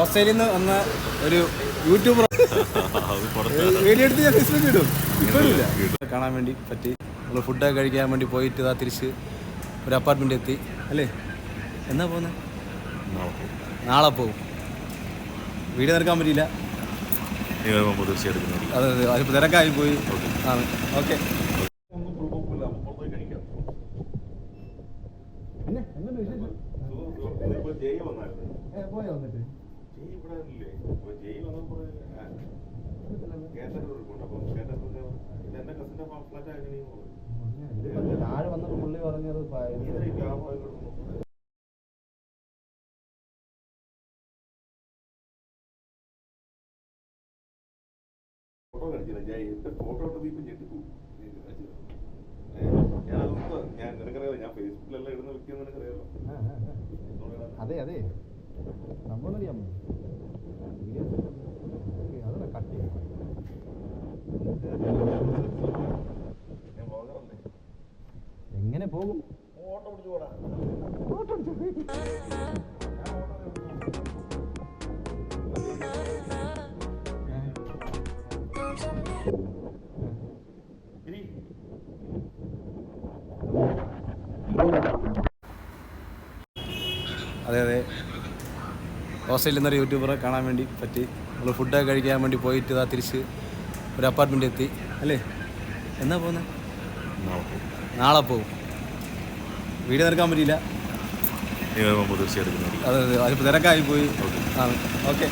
ഓസ്ട്രേലിയയിൽ നിന്ന് വന്ന ഒരു യൂട്യൂബർ. വീഡിയോ എടുത്ത് ഞാൻ ഫേസ്ബുക്കിൽ ഇടും. ഇപ്പോഴും കാണാൻ വേണ്ടി പറ്റി. നമ്മൾ ഫുഡൊക്കെ കഴിക്കാൻ വേണ്ടി പോയിട്ട് ഇതാ തിരിച്ച് ഒരു അപ്പാർട്ട്മെന്റ് എത്തി. അല്ലേ? എന്നാ പോകുന്നത് നാളെ പോകും. വീട് വീഡിയോ നിറക്കാൻ പറ്റിയില്ല. തീർച്ചയായിട്ടും. അതെ അതെ. അതിപ്പോൾ തിരക്കായി പോയി. ആ ഓക്കെ. പോയി പിന്നെ. ഇതിപ്പോ ജയ് വന്നിട്ട് ജയ് ഇവിടെ ഇല്ലേ? അപ്പൊ ജയ് വന്നപ്പോൾ കേട്ടൊരു റിപ്പോർട്ട് അപ്പം ഇത് എന്റെ കസിന്റെ ഫ്ലാറ്റ് ആയിരുന്നു താഴെ വന്നപ്പോൾ പുള്ളി പറഞ്ഞത് ഫോട്ടോ കാണിച്ചില്ല. ജയ് എന്റെ ഫോട്ടോ എടുത്ത് ഇപ്പൊ ഞെട്ടിപ്പോ ഞാനതൊന്നും ഞാൻ നിനക്കറിയാലോ ഞാൻ ഫേസ്ബുക്കിലെല്ലാം ഇടുന്ന വ്യക്തിയെന്ന് നിനക്കറിയാലോ. അതെ അതെ. സംഭവം ഓട്ടോ ഇനി അതെ അതെ. ഓസ്ട്രേലിയ എന്നൊരു യൂട്യൂബറെ കാണാൻ വേണ്ടി പറ്റി. നമ്മൾ ഫുഡൊക്കെ കഴിക്കാൻ വേണ്ടി പോയിട്ട് ഇതാ തിരിച്ച് ഒരു അപ്പാർട്ട്മെന്റ് എത്തി. അല്ലേ? എന്നാ പോകുന്നത് നാളെ പോകും. തിരക്കാൻ വീഡിയോ നിറക്കാൻ പറ്റിയില്ല തീർച്ചയായിട്ടും അതെ അതെ അതിപ്പോൾ തിരക്കായി പോയി ആ ആണ് ഓക്കെ.